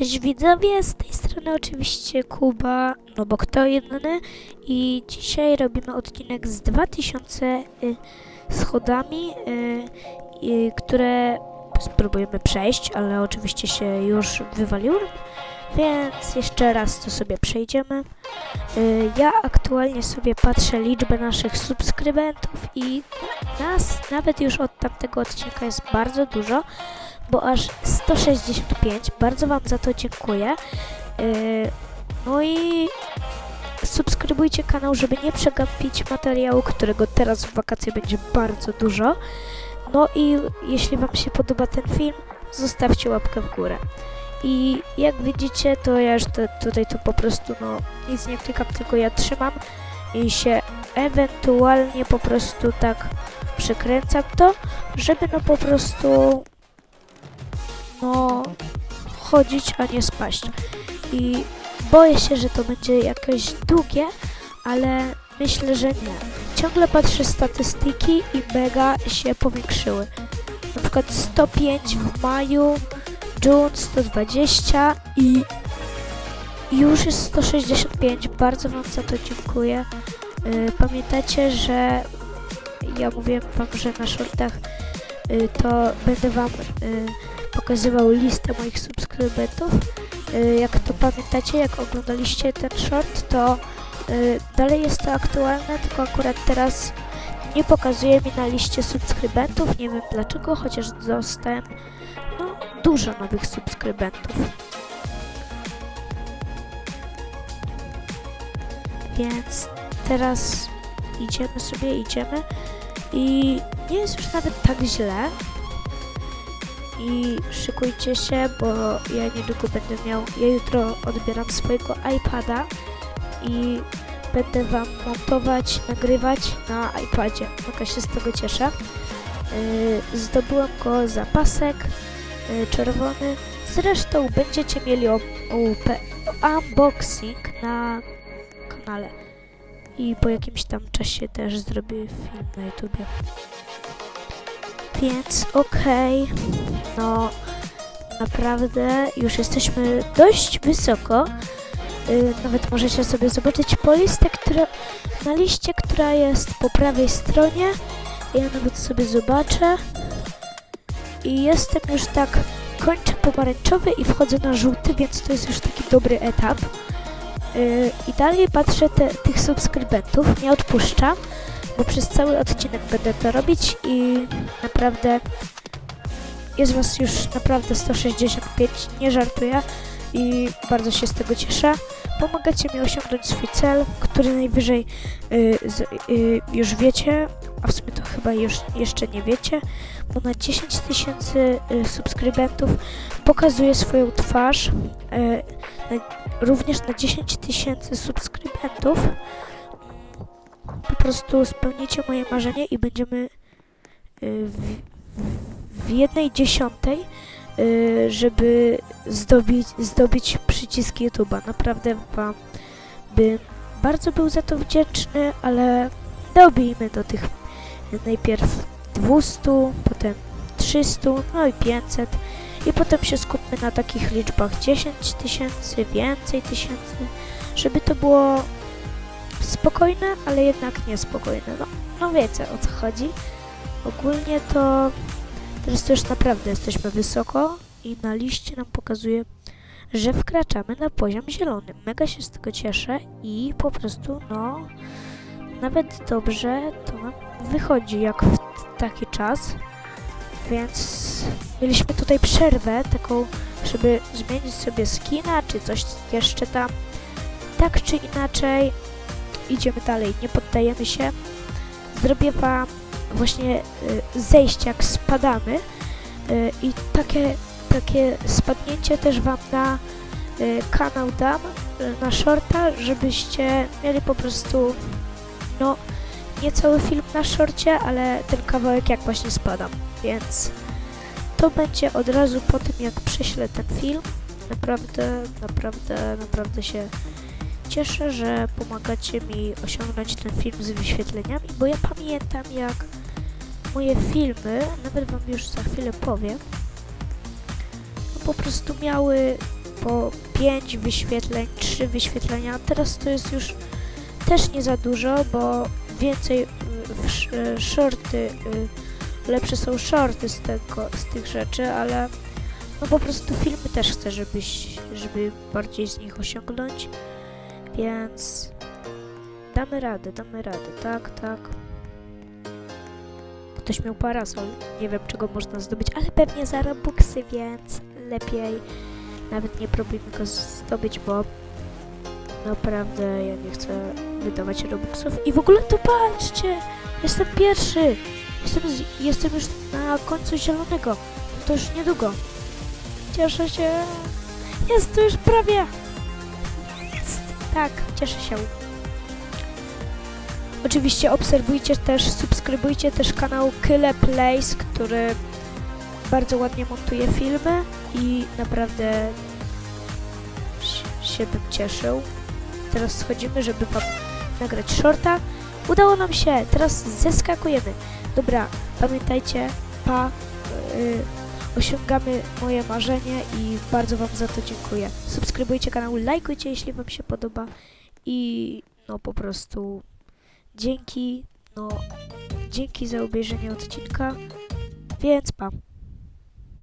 Cześć widzowie, z tej strony oczywiście Kuba, no bo kto inny i dzisiaj robimy odcinek z 2000 y, schodami, y, y, które spróbujemy przejść, ale oczywiście się już wywaliłem, więc jeszcze raz to sobie przejdziemy. Y, ja aktualnie sobie patrzę liczbę naszych subskrybentów i nas nawet już od tamtego odcinka jest bardzo dużo bo aż 165. Bardzo Wam za to dziękuję. Yy, No i subskrybujcie kanał, żeby nie przegapić materiału, którego teraz w wakacje będzie bardzo dużo. No i jeśli Wam się podoba ten film, zostawcie łapkę w górę. I jak widzicie, to ja już te, tutaj to po prostu no nic nie klikam, tylko ja trzymam i się ewentualnie po prostu tak przekręcam to, żeby no po prostu no chodzić, a nie spaść. I boję się, że to będzie jakieś długie, ale myślę, że nie. Ciągle patrzę statystyki i mega się powiększyły. Na przykład 105 w maju, June 120 i już jest 165. Bardzo Wam za to dziękuję. Yy, Pamiętacie, że ja mówiłem Wam, że na shortach yy, to będę Wam yy, pokazywał listę moich subskrybentów. Y, Jak to pamiętacie, jak oglądaliście ten short, to y, dalej jest to aktualne, tylko akurat teraz nie pokazuje mi na liście subskrybentów. Nie wiem dlaczego, chociaż dostałem no, dużo nowych subskrybentów. Więc teraz idziemy sobie, idziemy i nie jest już nawet tak źle i szykujcie się, bo ja niedługo będę miał, ja jutro odbieram swojego iPada i będę Wam montować, nagrywać na iPadzie. Mega się z tego cieszę. Yy, zdobyłem go za pasek yy, czerwony. Zresztą będziecie mieli unboxing na kanale. I po jakimś tam czasie też zrobię film na YouTubie. Więc okej, no naprawdę już jesteśmy dość wysoko. Y, nawet możecie sobie zobaczyć która, na liście, która jest po prawej stronie. Ja nawet sobie zobaczę. I jestem już tak, kończę pomarańczowy i wchodzę na żółty, więc to jest już taki dobry etap. Y, I dalej patrzę te, tych subskrybentów, nie odpuszczam bo przez cały odcinek będę to robić i naprawdę jest was już naprawdę 165, nie żartuję i bardzo się z tego cieszę. Pomagacie mi osiągnąć swój cel, który najwyżej y, y, już wiecie, a w sumie to chyba już jeszcze nie wiecie, bo na 10 tysięcy y, subskrybentów pokazuję swoją twarz. Y, na, również na 10 tysięcy subskrybentów po prostu spełnicie moje marzenie i będziemy y, w, w jednej dziesiątej, y, żeby zdobyć, zdobyć przycisk YouTube'a. Naprawdę Wam bym bardzo był za to wdzięczny, ale dobijmy do tych najpierw 200, potem 300, no i 500 i potem się skupmy na takich liczbach 10 tysięcy, więcej tysięcy, żeby to było spokojne, ale jednak niespokojne. No, no wiecie o co chodzi. Ogólnie to teraz to już naprawdę jesteśmy wysoko i na liście nam pokazuje, że wkraczamy na poziom zielony. Mega się z tego cieszę i po prostu, no, nawet dobrze to nam wychodzi jak w taki czas. Więc mieliśmy tutaj przerwę taką, żeby zmienić sobie skina czy coś jeszcze tam. Tak czy inaczej, idziemy dalej, nie poddajemy się. Zrobię wam właśnie y, zejście, jak spadamy y, i takie, takie spadnięcie też wam na y, kanał dam, na shorta, żebyście mieli po prostu, no, nie cały film na shorcie, ale ten kawałek jak właśnie spadam, więc to będzie od razu po tym, jak prześlę ten film. Naprawdę, naprawdę, naprawdę się cieszę, że pomagacie mi osiągnąć ten film z wyświetleniami, bo ja pamiętam jak moje filmy, nawet wam już za chwilę powiem, no po prostu miały po 5 wyświetleń, 3 wyświetlenia. Teraz to jest już też nie za dużo, bo więcej y, y, shorty, y, lepsze są shorty z, tego, z tych rzeczy, ale no po prostu filmy też chcę, żebyś, żeby bardziej z nich osiągnąć, więc damy radę, damy radę, tak, tak. Ktoś miał parasol, nie wiem czego można zdobyć, ale pewnie za Robuxy, więc lepiej nawet nie próbujmy go zdobyć, bo naprawdę ja nie chcę wydawać Robuxów. I w ogóle to patrzcie, jestem pierwszy, jestem, jestem już na końcu zielonego, to już niedługo. Cieszę się, jest to już prawie. Tak, cieszę się. Oczywiście obserwujcie też, subskrybujcie też kanał Kyle Plays, który bardzo ładnie montuje filmy i naprawdę się bym cieszył. Teraz schodzimy, żeby wam nagrać shorta. Udało nam się, teraz zeskakujemy. Dobra, pamiętajcie, pa, yy, osiągamy moje marzenie i bardzo wam za to dziękuję. Subskrybujcie kanał, lajkujcie, jeśli wam się podoba i no po prostu dzięki, no dzięki za obejrzenie odcinka, więc pa.